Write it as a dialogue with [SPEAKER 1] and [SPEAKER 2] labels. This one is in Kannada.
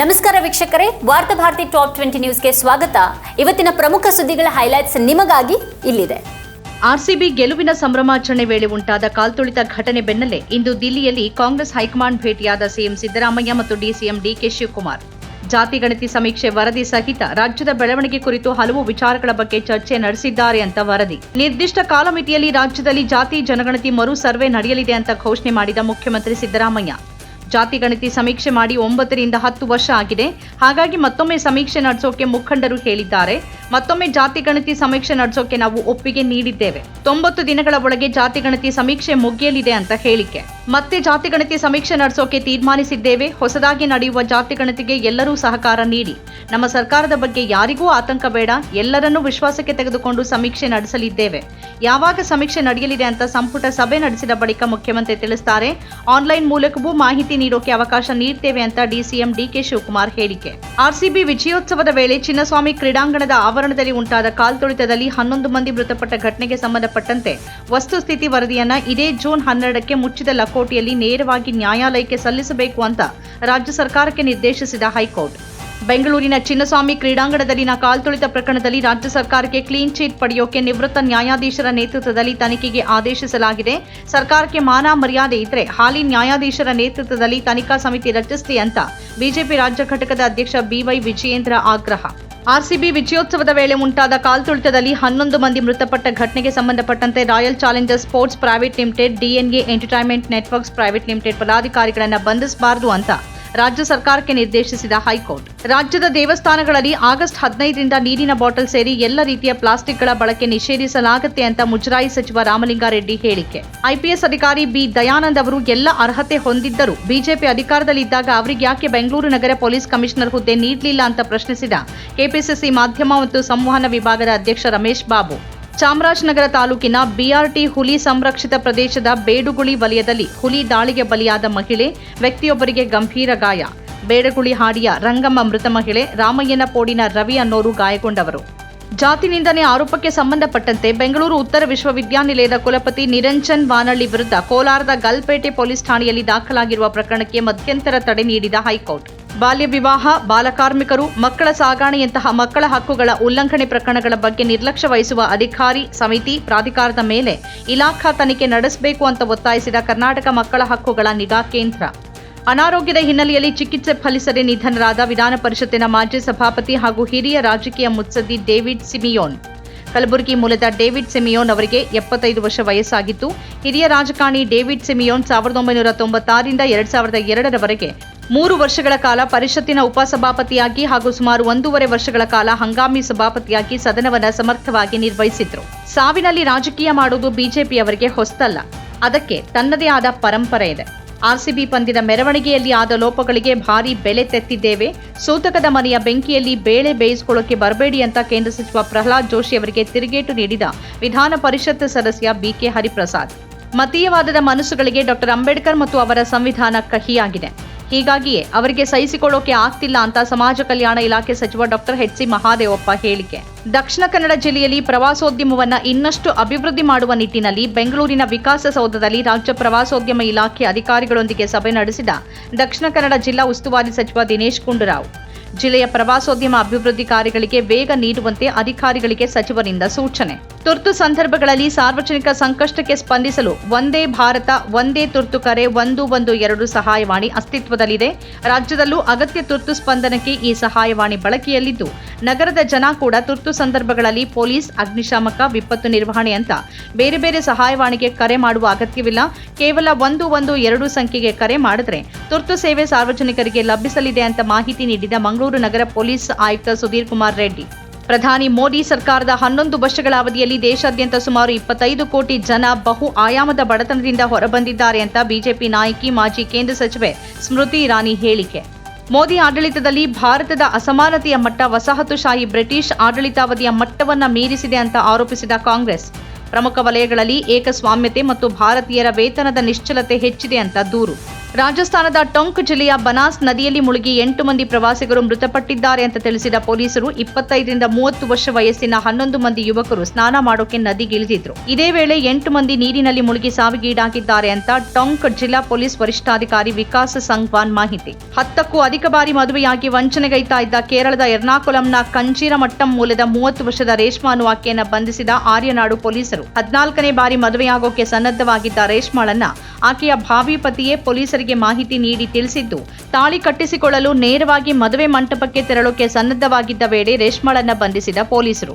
[SPEAKER 1] ನಮಸ್ಕಾರ ವೀಕ್ಷಕರೇ, ವಾರ್ತಾ ಭಾರತಿ ಟಾಪ್ ಟ್ವೆಂಟಿ ನ್ಯೂಸ್ಗೆ ಸ್ವಾಗತ. ಇವತ್ತಿನ ಪ್ರಮುಖ ಸುದ್ದಿಗಳ ಹೈಲೈಟ್ಸ್ ನಿಮಗಾಗಿ ಇಲ್ಲಿದೆ.
[SPEAKER 2] ಆರ್ಸಿಬಿ ಗೆಲುವಿನ ಸಂಭ್ರಮಾಚರಣೆ ವೇಳೆ ಉಂಟಾದ ಕಾಲ್ತುಳಿತ ಘಟನೆ ಬೆನ್ನಲ್ಲೇ ಇಂದು ದಿಲ್ಲಿಯಲ್ಲಿ ಕಾಂಗ್ರೆಸ್ ಹೈಕಮಾಂಡ್ ಭೇಟಿಯಾದ ಸಿಎಂ ಸಿದ್ದರಾಮಯ್ಯ ಮತ್ತು ಡಿಸಿಎಂ ಡಿಕೆ ಶಿವಕುಮಾರ್. ಜಾತಿ ಗಣತಿ ಸಮೀಕ್ಷೆ ವರದಿ ಸಹಿತ ರಾಜ್ಯದ ಬೆಳವಣಿಗೆ ಕುರಿತು ಹಲವು ವಿಚಾರಗಳ ಬಗ್ಗೆ ಚರ್ಚೆ ನಡೆಸಿದ್ದಾರೆ ಅಂತ ವರದಿ. ನಿರ್ದಿಷ್ಟ ಕಾಲಮಿತಿಯಲ್ಲಿ ರಾಜ್ಯದಲ್ಲಿ ಜಾತಿ, ಜನಗಣತಿ ಮರು ಸರ್ವೆ ನಡೆಯಲಿದೆ ಅಂತ ಘೋಷಣೆ ಮಾಡಿದ ಮುಖ್ಯಮಂತ್ರಿ ಸಿದ್ದರಾಮಯ್ಯ. ಜಾತಿ ಗಣತಿ ಸಮೀಕ್ಷೆ ಮಾಡಿ ಒಂಬತ್ತರಿಂದ ಹತ್ತು ವರ್ಷ ಆಗಿದೆ. ಹಾಗಾಗಿ ಮತ್ತೊಮ್ಮೆ ಸಮೀಕ್ಷೆ ನಡೆಸೋಕೆ ಮುಖಂಡರು ಹೇಳಿದ್ದಾರೆ. ಮತ್ತೊಮ್ಮೆ ಜಾತಿ ಗಣತಿ ಸಮೀಕ್ಷೆ ನಡೆಸೋಕೆ ನಾವು ಒಪ್ಪಿಗೆ ನೀಡಿದ್ದೇವೆ. ತೊಂಬತ್ತು ದಿನಗಳ ಒಳಗೆ ಜಾತಿ ಗಣತಿ ಸಮೀಕ್ಷೆ ಮುಗಿಯಲಿದೆ ಅಂತ ಹೇಳಿಕೆ. ಮತ್ತೆ ಜಾತಿ ಗಣತಿ ಸಮೀಕ್ಷೆ ನಡೆಸೋಕೆ ತೀರ್ಮಾನಿಸಿದ್ದೇವೆ. ಹೊಸದಾಗಿ ನಡೆಯುವ ಜಾತಿ ಗಣತಿಗೆ ಎಲ್ಲರೂ ಸಹಕಾರ ನೀಡಿ. ನಮ್ಮ ಸರ್ಕಾರದ ಬಗ್ಗೆ ಯಾರಿಗೂ ಆತಂಕ ಬೇಡ. ಎಲ್ಲರನ್ನೂ ವಿಶ್ವಾಸಕ್ಕೆ ತೆಗೆದುಕೊಂಡು ಸಮೀಕ್ಷೆ ನಡೆಸಲಿದ್ದೇವೆ. ಯಾವಾಗ ಸಮೀಕ್ಷೆ ನಡೆಯಲಿದೆ ಅಂತ ಸಂಪುಟ ಸಭೆ ನಡೆಸಿದ ಬಳಿಕ ಮುಖ್ಯಮಂತ್ರಿ ತಿಳಿಸ್ತಾರೆ. ಆನ್ಲೈನ್ ಮೂಲಕವೂ ಮಾಹಿತಿ ನೀಡೋಕೆ ಅವಕಾಶ ನೀಡ್ತೇವೆ ಅಂತ ಡಿಸಿಎಂ ಡಿಕೆ ಶಿವಕುಮಾರ್ ಹೇಳಿಕೆ. ಆರ್ಸಿಬಿ ವಿಜಯೋತ್ಸವದ ವೇಳೆ ಚಿನ್ನಸ್ವಾಮಿ ಕ್ರೀಡಾಂಗಣದ ಆವರಣದಲ್ಲಿ ಉಂಟಾದ ಕಾಲ್ತುಳಿತದಲ್ಲಿ ಹನ್ನೊಂದು ಮಂದಿ ಮೃತಪಟ್ಟ ಘಟನೆಗೆ ಸಂಬಂಧಪಟ್ಟಂತೆ ವಸ್ತುಸ್ಥಿತಿ ವರದಿಯನ್ನ ಇದೇ ಜೂನ್ ಹನ್ನೆರಡಕ್ಕೆ ಮುಚ್ಚಿದ ಲಕೋಟೆಯಲ್ಲಿ ನೇರವಾಗಿ ನ್ಯಾಯಾಲಯಕ್ಕೆ ಸಲ್ಲಿಸಬೇಕು ಅಂತ ರಾಜ್ಯ ಸರ್ಕಾರಕ್ಕೆ ನಿರ್ದೇಶಿಸಿದ ಹೈಕೋರ್ಟ್ ಬೆಂಗಳೂರಿನ ಚಿನ್ನಸ್ವಾಮಿ ಕ್ರೀಡಾಂಗಣದಲ್ಲಿನ ಕಾಲ್ತುಳಿತ ಪ್ರಕರಣದಲ್ಲಿ ರಾಜ್ಯ ಸರ್ಕಾರಕ್ಕೆ ಕ್ಲೀನ್ ಚೀಟ್ ಪಡೆಯೋಕೆ ನಿವೃತ್ತ ನ್ಯಾಯಾಧೀಶರ ನೇತೃತ್ವದಲ್ಲಿ ತನಿಖೆಗೆ ಆದೇಶಿಸಲಾಗಿದೆ. ಸರ್ಕಾರಕ್ಕೆ ಮಾನ ಮರ್ಯಾದೆ ಇದ್ರೆ ಹಾಲಿ ನ್ಯಾಯಾಧೀಶರ ನೇತೃತ್ವದಲ್ಲಿ ತನಿಖಾ ಸಮಿತಿ ರಚಿಸಲಿ ಅಂತ ಬಿಜೆಪಿ ರಾಜ್ಯ ಘಟಕದ ಅಧ್ಯಕ್ಷ ಬಿವೈ ವಿಜಯೇಂದ್ರ ಆಗ್ರಹ. ಆರ್ಸಿಬಿ ವಿಜಯೋತ್ಸವದ ವೇಳೆ ಉಂಟಾದ ಕಾಲ್ತುಳಿತದಲ್ಲಿ ಹನ್ನೊಂದು ಮಂದಿ ಮೃತಪಟ್ಟ ಘಟನೆಗೆ ಸಂಬಂಧಪಟ್ಟಂತೆ royal challengers sports private limited DNA entertainment networks private limited ಪದಾಧಿಕಾರಿಗಳನ್ನು ಬಂಧಿಸಬಾರದು ಅಂತ ರಾಜ್ಯ ಸರ್ಕಾರಕ್ಕೆ ನಿರ್ದೇಶಿಸಿದ ಹೈಕೋರ್ಟ್. ರಾಜ್ಯದ ದೇವಸ್ಥಾನಗಳಲ್ಲಿ ಆಗಸ್ಟ್ ಹದಿನೈದರಿಂದ ನೀರಿನ ಬಾಟಲ್ ಸೇರಿ ಎಲ್ಲ ರೀತಿಯ ಪ್ಲಾಸ್ಟಿಕ್ಗಳ ಬಳಕೆ ನಿಷೇಧಿಸಲಾಗುತ್ತೆ ಅಂತ ಮುಜರಾಯಿ ಸಚಿವ ರಾಮಲಿಂಗಾರೆಡ್ಡಿ ಹೇಳಿಕೆ. ಐಪಿಎಸ್ ಅಧಿಕಾರಿ ಬಿ ದಯಾನಂದ್ ಅವರು ಎಲ್ಲ ಅರ್ಹತೆ ಹೊಂದಿದ್ದರೂ ಬಿಜೆಪಿ ಅಧಿಕಾರದಲ್ಲಿದ್ದಾಗ ಅವರಿಗೆ ಯಾಕೆ ಬೆಂಗಳೂರು ನಗರ ಪೊಲೀಸ್ ಕಮಿಷನರ್ ಹುದ್ದೆ ನೀಡಲಿಲ್ಲ ಅಂತ ಪ್ರಶ್ನಿಸಿದ ಕೆಪಿಸಿಸಿ ಮಾಧ್ಯಮ ಮತ್ತು ಸಂವಹನ ವಿಭಾಗದ ಅಧ್ಯಕ್ಷ ರಮೇಶ್ ಬಾಬು. ಚಾಮರಾಜನಗರ ತಾಲೂಕಿನ ಬಿಆರ್ಟಿ ಹುಲಿ ಸಂರಕ್ಷಿತ ಪ್ರದೇಶದ ಬೇಡುಗುಳಿ ವಲಯದಲ್ಲಿ ಹುಲಿ ದಾಳಿಗೆ ಬಲಿಯಾದ ಮಹಿಳೆ, ವ್ಯಕ್ತಿಯೊಬ್ಬರಿಗೆ ಗಂಭೀರ ಗಾಯ. ಬೇಡಗುಳಿ ಹಾಡಿಯ ರಂಗಮ್ಮ ಮೃತ ಮಹಿಳೆ ರಾಮಯ್ಯನ ಪೋಡಿನ ರವಿ ಅನ್ನೋರು ಗಾಯಗೊಂಡವರು. ಜಾತಿ ನಿಂದನೆ ಆರೋಪಕ್ಕೆ ಸಂಬಂಧಪಟ್ಟಂತೆ ಬೆಂಗಳೂರು ಉತ್ತರ ವಿಶ್ವವಿದ್ಯಾನಿಲಯದ ಕುಲಪತಿ ನಿರಂಜನ್ ವಾನಳ್ಳಿ ವಿರುದ್ಧ ಕೋಲಾರದ ಗಲ್ಪೇಟೆ ಪೊಲೀಸ್ ಠಾಣೆಯಲ್ಲಿ ದಾಖಲಾಗಿರುವ ಪ್ರಕರಣಕ್ಕೆ ಮಧ್ಯಂತರ ತಡೆ ನೀಡಿದ ಹೈಕೋರ್ಟ್. ಬಾಲ್ಯ ವಿವಾಹ, ಬಾಲಕಾರ್ಮಿಕರು, ಮಕ್ಕಳ ಸಾಗಾಣೆಯಂತಹ ಮಕ್ಕಳ ಹಕ್ಕುಗಳ ಉಲ್ಲಂಘನೆ ಪ್ರಕರಣಗಳ ಬಗ್ಗೆ ನಿರ್ಲಕ್ಷ್ಯ ವಹಿಸುವ ಅಧಿಕಾರಿ, ಸಮಿತಿ, ಪ್ರಾಧಿಕಾರದ ಮೇಲೆ ಇಲಾಖಾ ತನಿಖೆ ನಡೆಸಬೇಕು ಅಂತ ಒತ್ತಾಯಿಸಿದ ಕರ್ನಾಟಕ ಮಕ್ಕಳ ಹಕ್ಕುಗಳ ನಿಗಾ ಕೇಂದ್ರ. ಅನಾರೋಗ್ಯದ ಹಿನ್ನೆಲೆಯಲ್ಲಿ ಚಿಕಿತ್ಸೆ ಫಲಿಸದೆ ನಿಧನರಾದ ವಿಧಾನ ಪರಿಷತ್ತಿನ ಮಾಜಿ ಸಭಾಪತಿ ಹಾಗೂ ಹಿರಿಯ ರಾಜಕೀಯ ಮುತ್ಸದ್ದಿ ಡೇವಿಡ್ ಸಿಮಿಯೋನ್. ಕಲಬುರಗಿ ಮೂಲದ ಡೇವಿಡ್ ಸಿಮಿಯೋನ್ ಅವರಿಗೆ ಎಪ್ಪತ್ತೈದು ವರ್ಷ ವಯಸ್ಸಾಗಿತ್ತು ಹಿರಿಯ ರಾಜಕಾರಣಿ ಡೇವಿಡ್ ಸಿಮಿಯೋನ್ ಸಾವಿರದ ಒಂಬೈನೂರ ತೊಂಬತ್ತಾರರಿಂದ ಎರಡ್ ಸಾವಿರದ ಎರಡರವರೆಗೆ ಮೂರು ವರ್ಷಗಳ ಕಾಲ ಪರಿಷತ್ತಿನ ಉಪಸಭಾಪತಿಯಾಗಿ ಹಾಗೂ ಸುಮಾರು ಒಂದೂವರೆ ವರ್ಷಗಳ ಕಾಲ ಹಂಗಾಮಿ ಸಭಾಪತಿಯಾಗಿ ಸದನವನ್ನು ಸಮರ್ಥವಾಗಿ ನಿರ್ವಹಿಸಿದ್ರು. ಸಾವಿನಲ್ಲಿ ರಾಜಕೀಯ ಮಾಡುವುದು ಬಿಜೆಪಿಯವರಿಗೆ ಹೊಸ್ತಲ್ಲ. ಅದಕ್ಕೆ ತನ್ನದೇ ಆದ ಪರಂಪರೆ ಇದೆ. ಆರ್ಸಿಬಿ ಪಂದ್ಯದ ಮೆರವಣಿಗೆಯಲ್ಲಿ ಆದ ಲೋಪಗಳಿಗೆ ಭಾರಿ ಬೆಲೆ ತೆತ್ತಿದ್ದೇವೆ. ಸೂತಕದ ಮನೆಯ ಬೆಂಕಿಯಲ್ಲಿ ಬೇಳೆ ಬೇಯಿಸಿಕೊಳ್ಳೋಕೆ ಬರಬೇಡಿ ಅಂತ ಕೇಂದ್ರ ಸಚಿವ ಪ್ರಹ್ಲಾದ್ ಜೋಶಿ ಅವರಿಗೆ ತಿರುಗೇಟು ನೀಡಿದ ವಿಧಾನ ಪರಿಷತ್ ಸದಸ್ಯ ಬಿಕೆ ಹರಿಪ್ರಸಾದ್. ಮತೀಯವಾದದ ಮನಸ್ಸುಗಳಿಗೆ ಡಾಕ್ಟರ್ ಅಂಬೇಡ್ಕರ್ ಮತ್ತು ಅವರ ಸಂವಿಧಾನ ಕಹಿಯಾಗಿದೆ. ಹೀಗಾಗಿಯೇ ಅವರಿಗೆ ಸಹಿಸಿಕೊಳ್ಳೋಕೆ ಆಗ್ತಿಲ್ಲ ಅಂತ ಸಮಾಜ ಕಲ್ಯಾಣ ಇಲಾಖೆ ಸಚಿವ ಡಾಕ್ಟರ್ ಎಚ್ ಸಿ ಮಹಾದೇವಪ್ಪ ಹೇಳಿಕೆ. ದಕ್ಷಿಣ ಕನ್ನಡ ಜಿಲ್ಲೆಯಲ್ಲಿ ಪ್ರವಾಸೋದ್ಯಮವನ್ನ ಇನ್ನಷ್ಟು ಅಭಿವೃದ್ಧಿ ಮಾಡುವ ನಿಟ್ಟಿನಲ್ಲಿ ಬೆಂಗಳೂರಿನ ವಿಕಾಸಸೌಧದಲ್ಲಿ ರಾಜ್ಯ ಪ್ರವಾಸೋದ್ಯಮ ಇಲಾಖೆ ಅಧಿಕಾರಿಗಳೊಂದಿಗೆ ಸಭೆ ನಡೆಸಿದ ದಕ್ಷಿಣ ಕನ್ನಡ ಜಿಲ್ಲಾ ಉಸ್ತುವಾರಿ ಸಚಿವ ದಿನೇಶ್ ಗುಂಡೂರಾವ್. ಜಿಲ್ಲೆಯ ಪ್ರವಾಸೋದ್ಯಮ ಅಭಿವೃದ್ಧಿ ಕಾರ್ಯಗಳಿಗೆ ವೇಗ ನೀಡುವಂತೆ ಅಧಿಕಾರಿಗಳಿಗೆ ಸಚಿವರಿಂದ ಸೂಚನೆ. ತುರ್ತು ಸಂದರ್ಭಗಳಲ್ಲಿ ಸಾರ್ವಜನಿಕ ಸಂಕಷ್ಟಕ್ಕೆ ಸ್ಪಂದಿಸಲು ಒಂದೇ ಭಾರತ, ಒಂದೇ ತುರ್ತು ಕರೆ, ಒಂದು ಒಂದು ಎರಡು ಸಹಾಯವಾಣಿ ಅಸ್ತಿತ್ವದಲ್ಲಿದೆ. ರಾಜ್ಯದಲ್ಲೂ ಅಗತ್ಯ ತುರ್ತು ಸ್ಪಂದನಕ್ಕೆ ಈ ಸಹಾಯವಾಣಿ ಬಳಕೆಯಲ್ಲಿದ್ದು, ನಗರದ ಜನ ಕೂಡ ತುರ್ತು ಸಂದರ್ಭಗಳಲ್ಲಿ ಪೊಲೀಸ್, ಅಗ್ನಿಶಾಮಕ, ವಿಪತ್ತು ನಿರ್ವಹಣೆ ಅಂತ ಬೇರೆ ಬೇರೆ ಸಹಾಯವಾಣಿಗೆ ಕರೆ ಮಾಡುವ ಅಗತ್ಯವಿಲ್ಲ. ಕೇವಲ ಒಂದು ಒಂದು ಎರಡು ಸಂಖ್ಯೆಗೆ ಕರೆ ಮಾಡಿದ್ರೆ ತುರ್ತು ಸೇವೆ ಸಾರ್ವಜನಿಕರಿಗೆ ಲಭಿಸಲಿದೆ ಅಂತ ಮಾಹಿತಿ ನೀಡಿದ ಮಂಗಳೂರು ನಗರ ಪೊಲೀಸ್ ಆಯುಕ್ತ ಸುಧೀರ್ ಕುಮಾರ್ ರೆಡ್ಡಿ. ಪ್ರಧಾನಿ ಮೋದಿ ಸರ್ಕಾರದ ಹನ್ನೊಂದು ವರ್ಷಗಳ ಅವಧಿಯಲ್ಲಿ ದೇಶಾದ್ಯಂತ ಸುಮಾರು ಇಪ್ಪತ್ತೈದು ಕೋಟಿ ಜನ ಬಹು ಆಯಾಮದ ಬಡತನದಿಂದ ಹೊರಬಂದಿದ್ದಾರೆ ಅಂತ ಬಿಜೆಪಿ ನಾಯಕಿ ಮಾಜಿ ಕೇಂದ್ರ ಸಚಿವೆ ಸ್ಮೃತಿ ಇರಾನಿ ಹೇಳಿಕೆ. ಮೋದಿ ಆಡಳಿತದಲ್ಲಿ ಭಾರತದ ಅಸಮಾನತೆಯ ಮಟ್ಟ ವಸಾಹತುಶಾಹಿ ಬ್ರಿಟಿಷ್ ಆಡಳಿತಾವಧಿಯ ಮಟ್ಟವನ್ನ ಮೀರಿಸಿದೆ ಅಂತ ಆರೋಪಿಸಿದ ಕಾಂಗ್ರೆಸ್. ಪ್ರಮುಖ ವಲಯಗಳಲ್ಲಿ ಏಕಸ್ವಾಮ್ಯತೆ ಮತ್ತು ಭಾರತೀಯರ ವೇತನದ ನಿಶ್ಚಲತೆ ಹೆಚ್ಚಿದೆ ಅಂತ ದೂರು. ರಾಜಸ್ಥಾನದ ಟೊಂಕ್ ಜಿಲ್ಲೆಯ ಬನಾಸ್ ನದಿಯಲ್ಲಿ ಮುಳುಗಿ ಎಂಟು ಮಂದಿ ಪ್ರವಾಸಿಗರು ಮೃತಪಟ್ಟಿದ್ದಾರೆ ಅಂತ ತಿಳಿಸಿದ ಪೊಲೀಸರು ಇಪ್ಪತ್ತೈದರಿಂದ ಮೂವತ್ತು ವರ್ಷ ವಯಸ್ಸಿನ ಹನ್ನೊಂದು ಮಂದಿ ಯುವಕರು ಸ್ನಾನ ಮಾಡೋಕೆ ನದಿಗಿಳಿದಿದ್ರು ಇದೇ ವೇಳೆ ಎಂಟು ಮಂದಿ ನೀರಿನಲ್ಲಿ ಮುಳುಗಿ ಸಾವಿಗೀಡಾಗಿದ್ದಾರೆ ಅಂತ ಟೊಂಕ್ ಜಿಲ್ಲಾ ಪೊಲೀಸ್ ವರಿಷ್ಠಾಧಿಕಾರಿ ವಿಕಾಸ್ ಸಂಗ್ವಾನ್ ಮಾಹಿತಿ. ಹತ್ತಕ್ಕೂ ಅಧಿಕ ಬಾರಿ ಮದುವೆಯಾಗಿ ವಂಚನೆಗೈತಾ ಇದ್ದ ಕೇರಳದ ಎರ್ನಾಕುಲಂನ ಕಂಚೀರಮಟ್ಟಂ ಮೂಲದ ಮೂವತ್ತು ವರ್ಷದ ರೇಷ್ಮಾ ಆಕೆಯನ್ನು ಬಂಧಿಸಿದ ಆರ್ಯನಾಡು ಪೊಲೀಸರು. ಹದಿನಾಲ್ಕನೇ ಬಾರಿ ಮದುವೆಯಾಗೋಕೆ ಸನ್ನದ್ಧವಾಗಿದ್ದ ರೇಷ್ಮಾಳನ್ನ ಆಕೆಯ ಭಾವಿ ಪತಿಯೇ ಪೊಲೀಸರಿಗೆ ಮಾಹಿತಿ ನೀಡಿ ತಿಳಿಸಿದ್ದು, ತಾಳಿ ಕಟ್ಟಿಸಿಕೊಳ್ಳಲು ನೇರವಾಗಿ ಮದುವೆ ಮಂಟಪಕ್ಕೆ ತೆರಳೋಕೆ ಸನ್ನದ್ಧವಾಗಿದ್ದ ವೇಳೆ ರೇಷ್ಮಳನ್ನ ಬಂಧಿಸಿದ ಪೊಲೀಸರು.